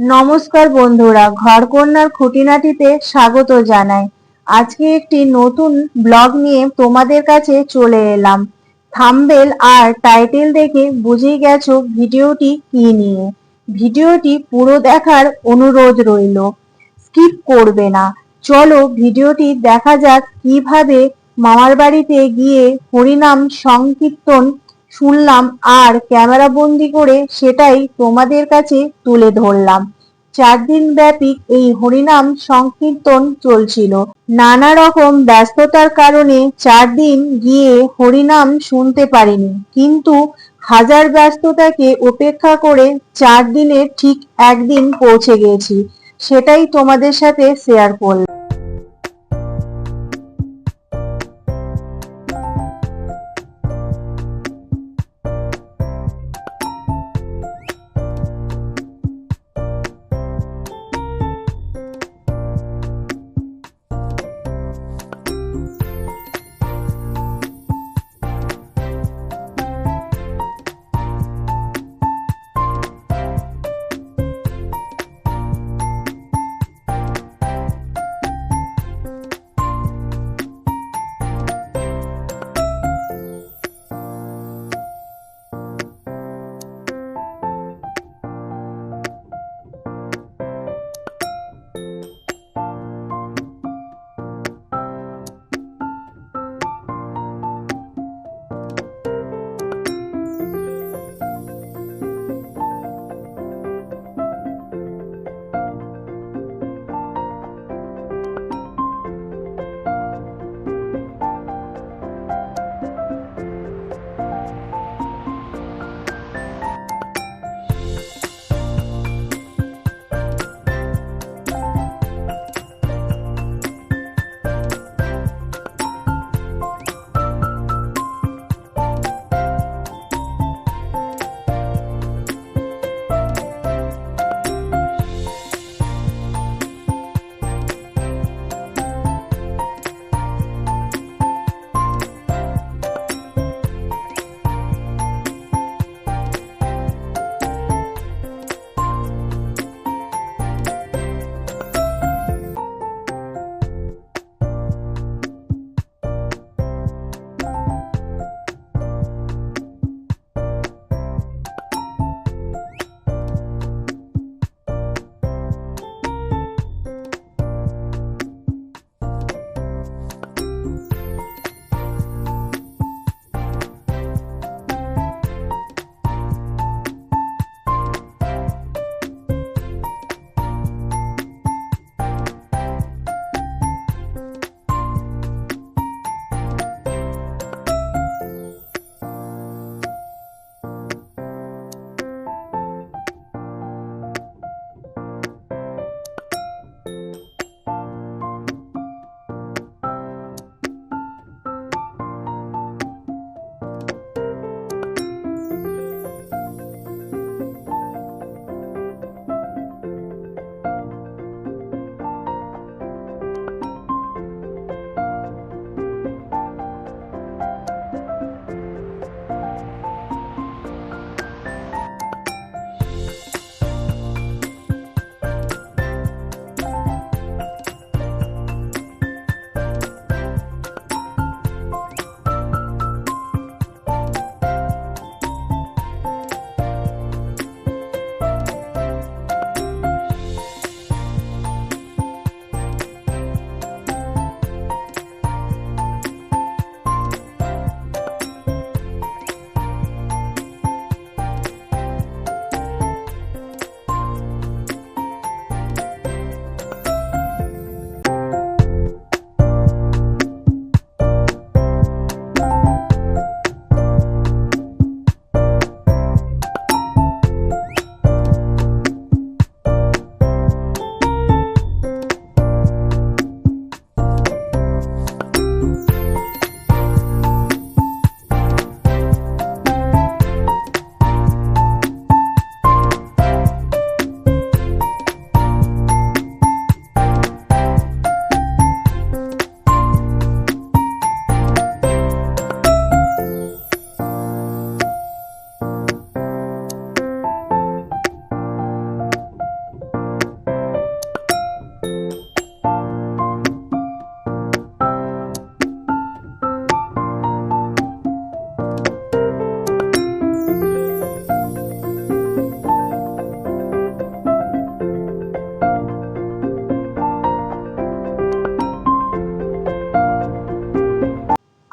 নমস্কার বন্ধুরা, ঘরকন্যার খুঁটিনাটিতে স্বাগত জানাই। আজকে একটি নতুন ব্লগ নিয়ে তোমাদের কাছে চলে এলাম। থাম্বেল আর টাইটেল দেখে বুঝেই গেছো ভিডিওটি কি নিয়ে। ভিডিওটি পুরো দেখার অনুরোধ রইল। স্কিপ করবে না। চলো ভিডিওটি দেখা যাক কীভাবে মামার বাড়িতে গিয়ে হরিনাম সংকীর্তন শুনলাম আর ক্যামেরা বন্দি করে সেটাই তোমাদের কাছে তুলে ধরলাম। চার দিন ব্যাপী এই হরিনাম সংকীর্তন চলছিল। নানা রকম ব্যস্ততার কারণে চার দিন গিয়ে হরিনাম শুনতে পারিনি। কিন্তু হাজার ব্যস্ততাকে উপেক্ষা করে চার দিনে ঠিক একদিন পৌঁছে গেছি। সেটাই তোমাদের সাথে শেয়ার করলাম।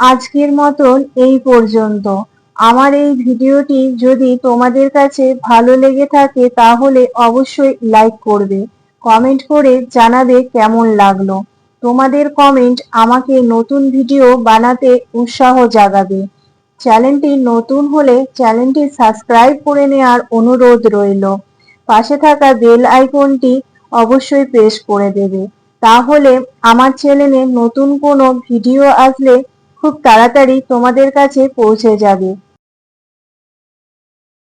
আজকের মতন এই পর্যন্ত। আমার এই ভিডিওটি যদি তোমাদের কাছে ভালো লেগে থাকে তাহলে অবশ্যই লাইক করবে। কমেন্ট করে জানাবে কেমন লাগল। তোমাদের কমেন্ট আমাকে নতুন ভিডিও বানাতে উৎসাহ জাগাবে। চ্যানেলটি নতুন হলে চ্যানেলটি সাবস্ক্রাইব করে নেওয়ার অনুরোধ রইল। পাশে থাকা বেল আইকনটি অবশ্যই প্রেস করে দেবে। তাহলে আমার চ্যানেলে নতুন কোনো ভিডিও আসলে খুব তাড়াতাড়ি তোমাদের কাছে পৌঁছে যাবে।